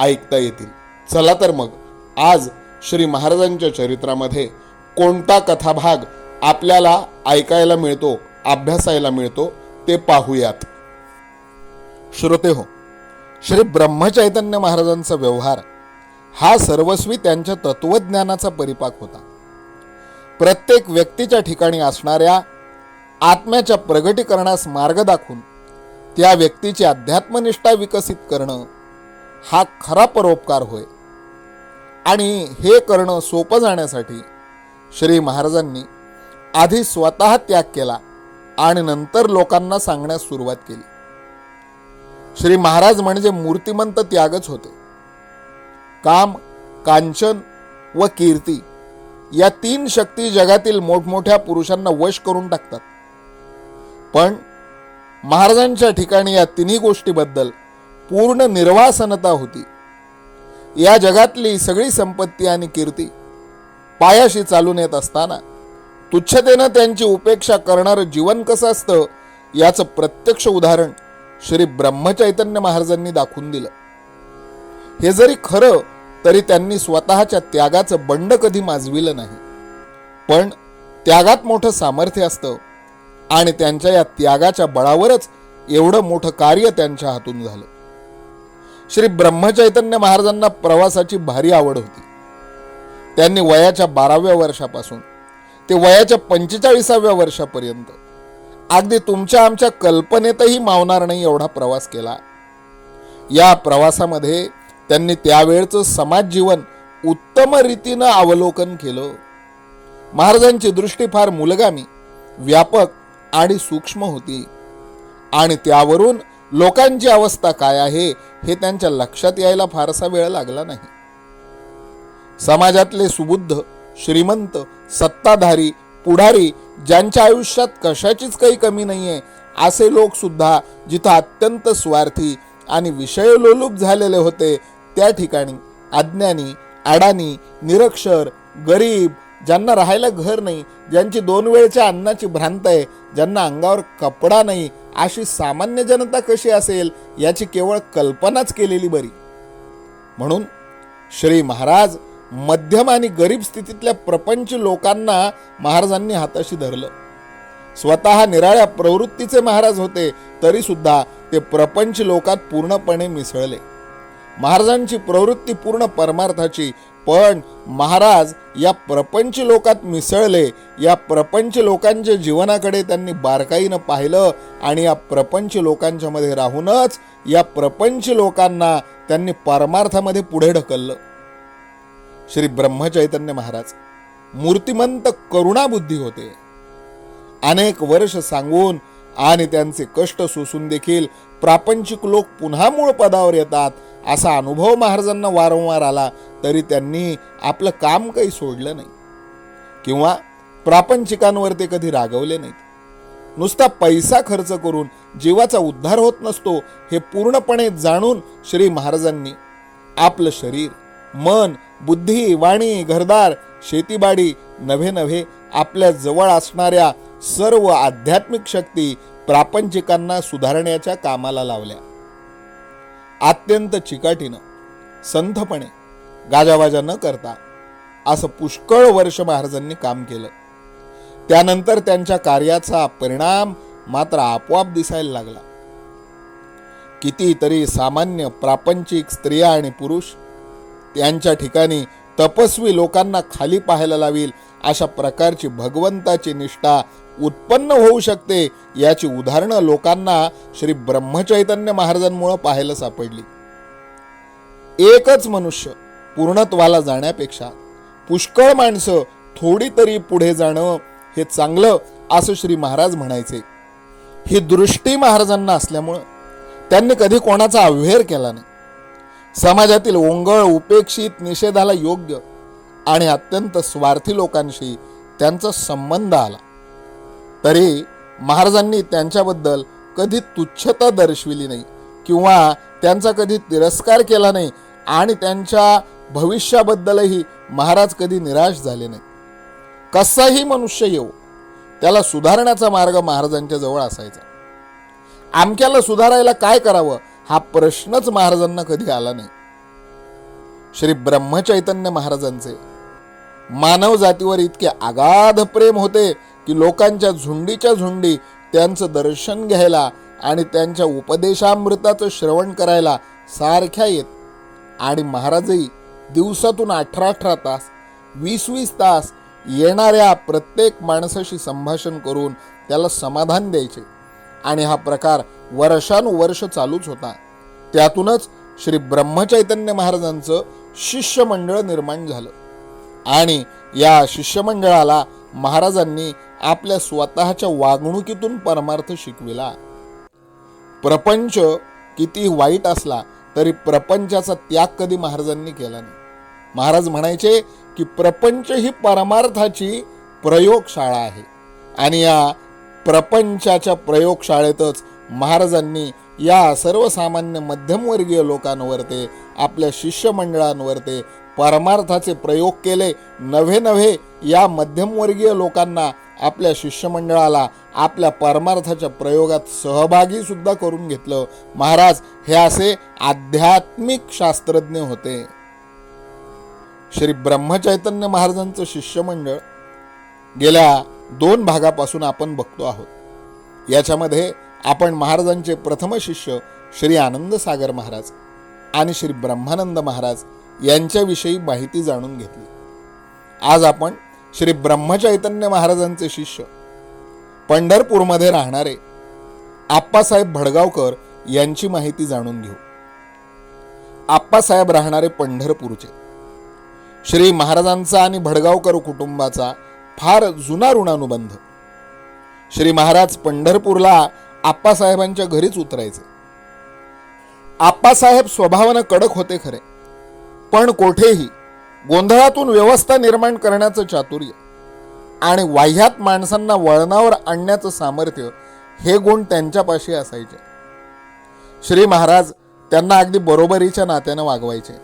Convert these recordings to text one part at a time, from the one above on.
ऐकता येतील. चला तर मग आज श्री महाराजांच्या चरित्रामध्ये कोणता कथाभाग आपल्याला ऐकायला मिळतो अभ्यासायला मिळतो ते पाहूयात. श्रोते हो श्री ब्रह्मचैतन्य महाराजांचा व्यवहार हा सर्वस्वी त्यांच्या तत्वज्ञानाचा परिपाक होता. प्रत्येक व्यक्तीच्या ठिकाणी असणाऱ्या आत्म्याच्या प्रगटीकरणास मार्ग दाखवून त्या व्यक्तीची अध्यात्मनिष्ठा विकसित करणं हा खरा परोपकार होय. आणि हे करणं सोपं जाण्यासाठी श्री महाराजांनी आधी स्वतः त्याग केला आणि नंतर लोकांना सांगण्यास सुरुवात केली. श्री महाराज म्हणजे मूर्तिमंत त्यागच होते. काम कांचन व कीर्ती या तीन शक्ती जगातील मोठमोठ्या पुरुषांना वश करून टाकतात. पण महाराजांच्या ठिकाणी या तिन्ही गोष्टीबद्दल पूर्ण निर्वासनता होती. या जगातली सगळी संपत्ती आणि कीर्ती पायाशी चालून येत असताना तुच्छतेनं त्यांची उपेक्षा करणारं जीवन कसं असतं याचं प्रत्यक्ष उदाहरण श्री ब्रह्मचैतन्य महाराजांनी दाखवून दिलं. हे जरी खरं तरी त्यांनी स्वतःच्या त्यागाचं बंड कधी माजविलं नाही. पण त्यागात मोठं सामर्थ्य असतं आणि त्यांच्या या त्यागाच्या बळावरच एवढं मोठं कार्य त्यांच्या हातून झालं. श्री ब्रह्मचैतन्य महाराजांना प्रवासाची भारी आवड होती. त्यांनी वयाच्या बाराव्या वर्षापासून ते वयाच्या पंचेचाळीसाव्या वर्षापर्यंत अगदी तुमच्या आमच्या कल्पनेतही मावणार नाही एवढा प्रवास केला. या प्रवासामध्ये त्यांनी त्यावेळचं समाज जीवन उत्तम रीतीनं अवलोकन केलं. महाराजांची दृष्टी फार मुलगामी व्यापक आणि सूक्ष्म होती आणि त्यावरून लोकांची अवस्था काय आहे हे त्यांच्या लक्षात यायला फारसा वेळ लागला नाही. समाजातले सुबुद्ध श्रीमंत सत्ताधारी पुढारी ज्यांच्या आयुष्यात कशाचीच काही कमी नाहीये असे लोक सुद्धा जिथं अत्यंत स्वार्थी आणि विषयलोलूप झालेले होते त्या ठिकाणी अज्ञानी अडाणी निरक्षर गरीब ज्यांना राहायला घर नाही ज्यांची दोन वेळच्या अन्नाची भ्रांत आहे ज्यांना अंगावर कपडा नाही अशी सामान्य जनता कशी असेल याची केवळ कल्पनाच केलेली बरी. म्हणून श्री महाराज मध्यम आणि गरीब स्थितीतल्या प्रपंच लोकांना महाराजांनी हाताशी धरलं. स्वतः निराळ्या प्रवृत्तीचे महाराज होते तरी सुद्धा ते प्रपंच लोकात पूर्णपणे मिसळले. महाराजांची प्रवृत्ती पूर्ण परमार्थाची पण महाराज या प्रपंच लोकात मिसळले. या प्रपंच लोकांच्या जीवनाकडे त्यांनी बारकाईनं पाहिलं आणि या प्रपंच लोकांच्यामध्ये राहूनच या प्रपंच लोकांना त्यांनी परमार्थामध्ये पुढे ढकललं. श्री ब्रह्मचैतन्य महाराज मूर्तिमंत करुणाबुद्धी होते. अनेक वर्ष सांगून आणि त्यांचे कष्ट सोसून देखील प्रापंचिक लोक पुन्हा मूळ पदावर येतात. असा अनुभव महाराजांना वारंवार आला तरी त्यांनी आपलं काम काही सोडलं नाही. किंवा प्रापंचिकांवर ते कधी रागवले नाहीत. नुसता पैसा खर्च करून जीवाचा उद्धार होत नसतो हे पूर्णपणे जाणून श्री महाराजांनी आपलं शरीर मन बुद्धी वाणी घरदार शेतीबाडी नव्हे नव्हे आपल्या जवळ असणाऱ्या सर्व आध्यात्मिक शक्ती प्रापंचिकांना सुधारण्याच्या कामाला लावल्या. अत्यंत चिकाटीनं संथपणे गाजावाजा न करता असं पुष्कळ वर्ष महाराजांनी काम केलं. त्यानंतर त्यांच्या कार्याचा परिणाम मात्र आपोआप दिसायला लागला. कितीतरी सामान्य प्रापंचिक स्त्रिया आणि पुरुष त्यांच्या ठिकाणी तपस्वी लोकांना खाली पाहायला लावील अशा प्रकारची भगवंताची निष्ठा उत्पन्न होऊ शकते याची उदाहरणं लोकांना श्री ब्रह्मचैतन्य महाराजांमुळं पाहायला सापडली. एकच मनुष्य पूर्णत्वाला जाण्यापेक्षा पुष्कळ माणसं थोडी तरी पुढे जाणं हे चांगलं असं श्री महाराज म्हणायचे. ही दृष्टी महाराजांना असल्यामुळं त्यांनी कधी कोणाचा अव्हेर केला नाही. समाजातील ओंगळ उपेक्षित निषेधाला योग्य आणि अत्यंत स्वार्थी लोकांशी त्यांचा संबंध आला. तरी महाराजांनी त्यांच्याबद्दल कधी तुच्छता दर्शविली नाही किंवा त्यांचा कधी तिरस्कार केला नाही आणि त्यांच्या भविष्याबद्दलही महाराज कधी निराश झाले नाही कसाही मनुष्य येऊ त्याला सुधारण्याचा मार्ग महाराजांच्या जवळ असायचा. आमक्याला सुधारायला काय करावं हा प्रश्नच महाराजांना कधी आला नाही. श्री ब्रह्मचैतन्य महाराजांचे मानव जातीवर इतके अगाध प्रेम होते की लोकांच्या झुंडीच्या झुंडी त्यांचं दर्शन घ्यायला आणि त्यांच्या उपदेशामृताचं श्रवण करायला सारख्या येत. आणि महाराजही दिवसातून अठरा अठरा तास वीस वीस तास येणाऱ्या प्रत्येक माणसाशी संभाषण करून त्याला समाधान द्यायचे. आणि हा प्रकार वर्षानुवर्ष चालूच होता. त्यातूनच श्री ब्रह्मचैतन्य महाराजांचं शिष्यमंडळ निर्माण झालं. आणि या शिष्यमंडळाला महाराजांनी आपल्या स्वतःच्या वागणुकीतून परमार्थ शिकविला. प्रपंच किती वाईट असला तरी प्रपंचाचा त्याग कधी महाराजांनी केला नाही. महाराज म्हणायचे की प्रपंच ही परमार्थाची प्रयोगशाळा आहे आणि या प्रपंचाच्या प्रयोगशाळेतच महाराजांनी या सर्वसामान्य मध्यमवर्गीय लोकांवर ते आपल्या शिष्यमंडळांवर ते परमार्थाचे प्रयोग केले नव्हे नव्हे या मध्यमवर्गीय लोकांना आपल्या शिष्यमंडळाला आपल्या परमार्थाच्या प्रयोगात सहभागी सुद्धा करून घेतलं. महाराज हे असे आध्यात्मिक शास्त्रज्ञ होते. श्री ब्रह्मचैतन्य महाराजांचं शिष्यमंडळ गेल्या दोन भागापासून आपण बघतो आहोत. याच्यामध्ये आपण महाराजांचे प्रथम शिष्य श्री आनंद सागर महाराज आणि श्री ब्रह्मानंद महाराज यांच्याविषयी माहिती जाणून घेतली. आज आपण श्री ब्रह्मचैतन्य महाराजांचे शिष्य पंढरपूरमध्ये राहणारे आप्पासाहेब भडगावकर यांची माहिती जाणून घेऊ. आप्पासाहेब राहणारे पंढरपूरचे. श्री महाराजांचा आणि भडगावकर कुटुंबाचा फार जुना ऋणानुबंध. श्री महाराज पंढरपूरला आप्पासाहेबांच्या घरीच उतरायचे. आप्पासाहेब स्वभावानं कडक होते खरे. पण कोठेही गोंधळातून व्यवस्था निर्माण करण्याचं चातुर्य आणि वाह्यात माणसांना वळणावर आणण्याचं सामर्थ्य हे गुण त्यांच्यापाशी असायचे. श्री महाराज त्यांना अगदी बरोबरीच्या नात्यानं वागवायचे.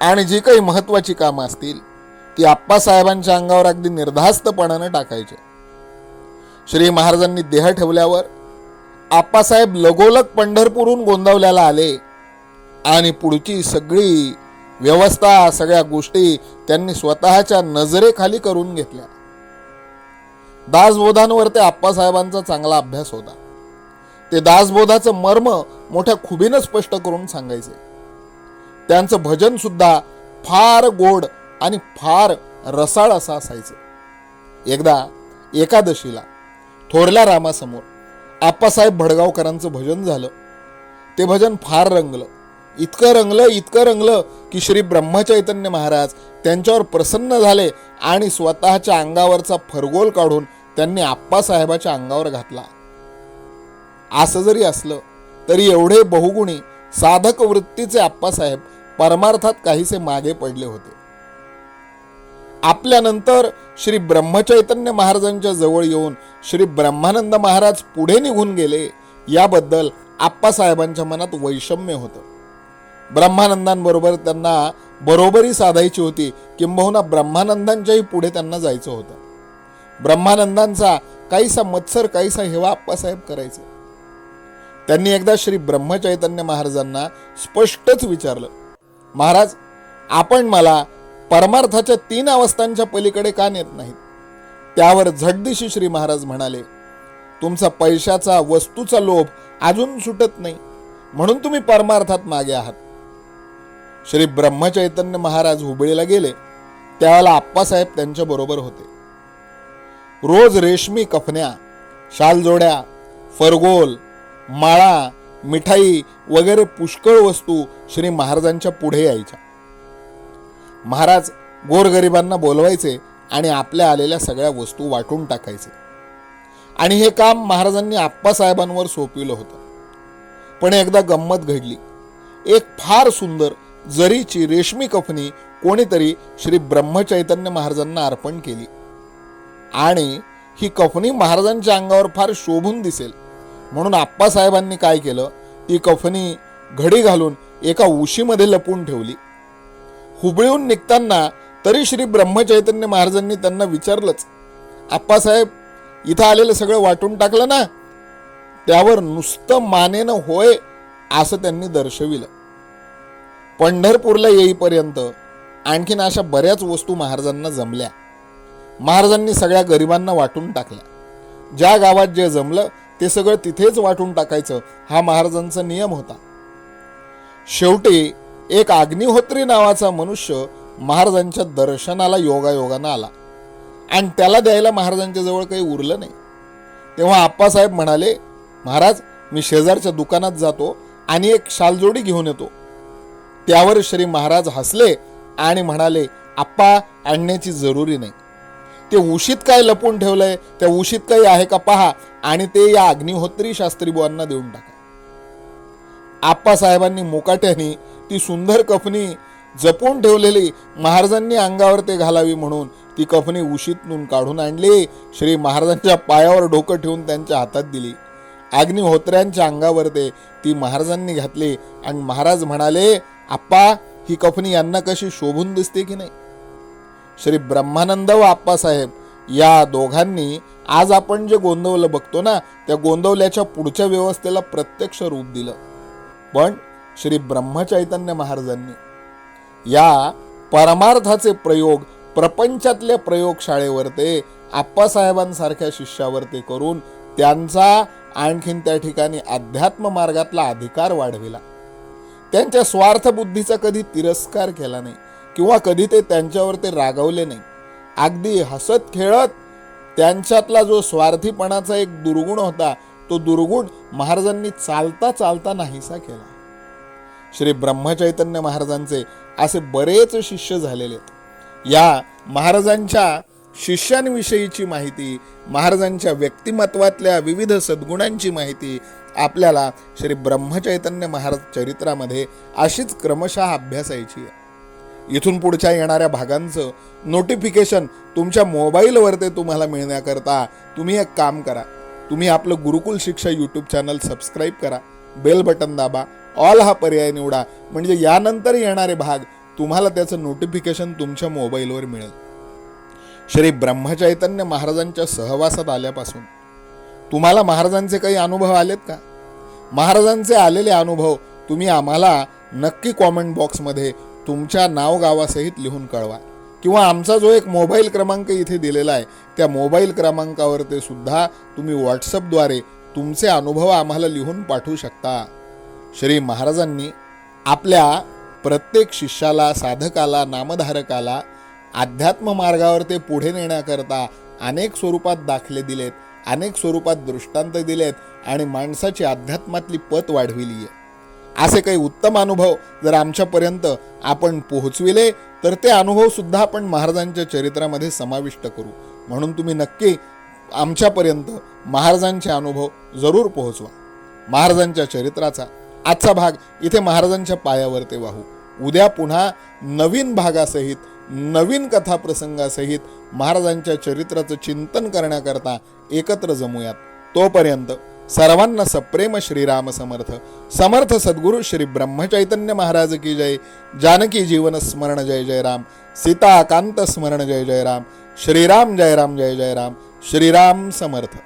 आणि जी काही महत्वाची कामं असतील ती आप्पासाहेबांच्या अंगावर अगदी निर्धास्तपणानं टाकायचे. श्री महाराजांनी देह ठेवल्यावर आप्पासाहेब लगोलग पंढरपूरहून गोंदावल्याला आले आणि पुढची सगळी व्यवस्था सगळ्या गोष्टी त्यांनी स्वतःच्या नजरेखाली करून घेतल्या. दासबोधांवर ते आप्पासाहेबांचा चांगला अभ्यास होता. ते दासबोधाचं मर्म मोठ्या खुबीनं स्पष्ट करून सांगायचे. त्यांचं भजन सुद्धा फार गोड आणि फार रसाळ असं असायचं. एकदा एकादशीला थोरल्या रामासमोर आप्पासाहेब भडगावकरांचं भजन झालं. ते भजन फार रंगलं. इतकं रंगलं इतकं रंगलं की श्री ब्रह्मचैतन्य महाराज त्यांच्यावर प्रसन्न झाले आणि स्वतःच्या अंगावरचा फरगोल काढून त्यांनी आप्पासाहेबाच्या अंगावर घातला. असं जरी असलं तरी एवढे बहुगुणी साधक वृत्तीचे आप्पासाहेब परमार्थात काहीसे मागे पडले होते. आपल्यानंतर श्री ब्रह्मचैतन्य महाराजांच्या जवळ येऊन श्री ब्रह्मानंद महाराज पुढे निघून गेले याबद्दल आप्पासाहेबांच्या मनात वैषम्य होतं. ब्रह्मानंदांबरोबर त्यांना बरोबरी साधायची होती. किंबहुना ब्रह्मानंदांच्याही पुढे त्यांना जायचं होतं. ब्रह्मानंदांचा काहीसा मत्सर काहीसा हेवा आप्पासाहेब करायचे. त्यांनी एकदा श्री ब्रह्मचैतन्य महाराजांना स्पष्टच विचारलं महाराज आपण मला परमार्थाच्या तीन अवस्थांच्या पलीकडे का नेत नाहीत? त्यावर झटदिशी श्री महाराज म्हणाले तुमचा पैशाचा वस्तूचा लोभ अजून सुटत नाही. म्हणून तुम्ही परमार्थात मागे आहात. श्री ब्रह्मचैतन्य महाराज हुबळीला गेले. त्यावेळेला आप्पासाहेब त्यांच्याबरोबर होते. रोज रेशमी कफन्या शालजोड्या फरगोल माळा मिठाई वगैरे पुष्कळ वस्तू श्री महाराजांच्या पुढे यायच्या. महाराज गोरगरिबांना बोलवायचे आणि आपल्या आलेल्या सगळ्या वस्तू वाटून टाकायचे. आणि हे काम महाराजांनी आप्पासाहेबांवर सोपविलं होतं. पण एकदा गंमत घडली. एक फार सुंदर जरीची रेशमी कफनी कोणीतरी श्री ब्रह्मचैतन्य महाराजांना अर्पण केली. आणि ही कफनी महाराजांच्या अंगावर फार शोभून दिसेल. म्हणून आप्पासाहेबांनी काय केलं? ती कफनी घडी घालून एका उशीमध्ये लपून ठेवली. हुबळीहून निघताना तरी श्री ब्रह्मचैतन्य महाराजांनी त्यांना विचारलंच आप्पासाहेब इथं आलेलं सगळं वाटून टाकलं ना? त्यावर नुसतं मानेनं होय असं त्यांनी दर्शविलं. पंढरपूरला येईपर्यंत आणखीन अशा बऱ्याच वस्तू महाराजांना जमल्या. महाराजांनी सगळ्या गरिबांना वाटून टाकल्या. ज्या गावात जे जमलं ते सगळं तिथेच वाटून टाकायचं हा महाराजांचा नियम होता. शेवटी एक अग्निहोत्री नावाचा मनुष्य महाराजांच्या दर्शनाला योगायोगानं आला. आणि त्याला द्यायला महाराजांच्या जवळ काही उरलं नाही. तेव्हा आप्पासाहेब म्हणाले महाराज मी शेजारच्या दुकानात जातो आणि एक शालजोडी घेऊन येतो. त्यावर श्री महाराज हसले आणि म्हणाले आप्पा आणण्याची जरुरी नाही. ते उशीत काय लपून ठेवलंय? त्या उशीत काही आहे का पहा आणि ते या अग्निहोत्री शास्त्री बुवांना देऊन टाका. आप्पासाहेबांनी मुकाट्याने ती सुंदर कफनी जपून ठेवलेली महाराजांनी अंगावर ते घालावी म्हणून ती कफनी उशीतून काढून आणली श्री महाराजांच्या पायावर डोकं ठेवून त्यांच्या हातात दिली. अग्निहोत्र्यांच्या अंगावर ते ती महाराजांनी घातली आणि महाराज म्हणाले आप्पा ही कफनी यांना कशी शोभून दिसते की नाही? श्री ब्रह्मानंद व आप्पासाहेब या दोघांनी आज आपण जे गोंदवलं बघतो ना त्या गोंदवल्याच्या पुढच्या व्यवस्थेला प्रत्यक्ष रूप दिलं. पण श्री ब्रह्मचैतन्य महाराजांनी या परमार्थाचे प्रयोग प्रपंचातल्या प्रयोगशाळेवर ते आप्पासाहेबांसारख्या शिष्यावर ते करून त्यांचा आणखीन त्या ठिकाणी अध्यात्म मार्गातला अधिकार वाढविला. त्यांच्या स्वार्थ बुद्धीचा कधी तिरस्कार केला नाही किंवा कधी ते त्यांच्यावर ते रागवले नाही. अगदी हसत खेळत त्यांच्यातला जो स्वार्थीपणाचा एक दुर्गुण होता तो दुर्गुण महाराजांनी चालता चालता नाहीसा केला. श्री ब्रह्मचैतन्य महाराजांचे असे बरेच शिष्य झालेले आहेत. या महाराजांच्या शिष्यांविषयीची माहिती महाराजांच्या व्यक्तिमत्वातल्या विविध सद्गुणांची माहिती आपल्याला श्री ब्रह्मचैतन्य महाराज चरित्रामध्ये अशीच क्रमशः अभ्यासायची आहे. इथून पुढच्या येणाऱ्या भागांचं नोटिफिकेशन तुमच्या मोबाईलवर ते तुम्हाला मिळण्याकरता तुम्ही एक काम करा. तुम्ही आपलं Gurukul Shiksha YouTube channel subscribe करा. बेल बटन दाबा. ऑल हा पर्याय निवडा. म्हणजे यानंतर येणारे भाग तुम्हाला त्याचं नोटिफिकेशन तुमच्या मोबाईलवर मिळेल. श्री ब्रह्मचैतन्य महाराजांच्या सहवासात आल्यापासून तुम्हाला महाराजांचे काही अनुभव आलेत का? महाराजांचे आलेले अनुभव तुम्ही आम्हाला नक्की कॉमेंट बॉक्समध्ये तुमच्या नाव गावासहित लिहून कळवा. किंवा आमचा जो एक मोबाईल क्रमांक इथे दिलेला आहे त्या मोबाईल क्रमांकावर ते सुद्धा तुम्ही व्हॉट्सअपद्वारे तुमचे अनुभव आम्हाला लिहून पाठवू शकता. श्री महाराजांनी आपल्या प्रत्येक शिष्याला साधकाला नामधारकाला अध्यात्म मार्गावर ते पुढे नेण्याकरता अनेक स्वरूपात दाखले दिलेत. अनेक स्वरूपात दृष्टांत दिलेत आणि माणसाची अध्यात्मातली पत वाढविली आहे असे काही उत्तम अनुभव जर आमच्यापर्यंत आपण पोहोचविले तर ते अनुभवसुद्धा आपण महाराजांच्या चरित्रामध्ये समाविष्ट करू. म्हणून तुम्ही नक्की आमच्यापर्यंत महाराजांचे अनुभव जरूर पोहोचवा. महाराजांच्या चरित्राचा आजचा भाग इथे महाराजांच्या पायावर ते वाहू. उद्या पुन्हा नवीन भागासहित नवीन कथाप्रसंगासहित महाराजांच्या चरित्राचं चिंतन करण्याकरता एकत्र जमूयात. तोपर्यंत सर्वांना सप्रेम श्रीराम समर्थ. समर्थ सद्गुरु श्री ब्रह्मचैतन्य महाराज की जय. जानकी जीवन स्मरण जय जय राम. सीताकांत स्मरण जय जय राम. श्रीराम जय राम जय जय राम. श्रीराम समर्थ.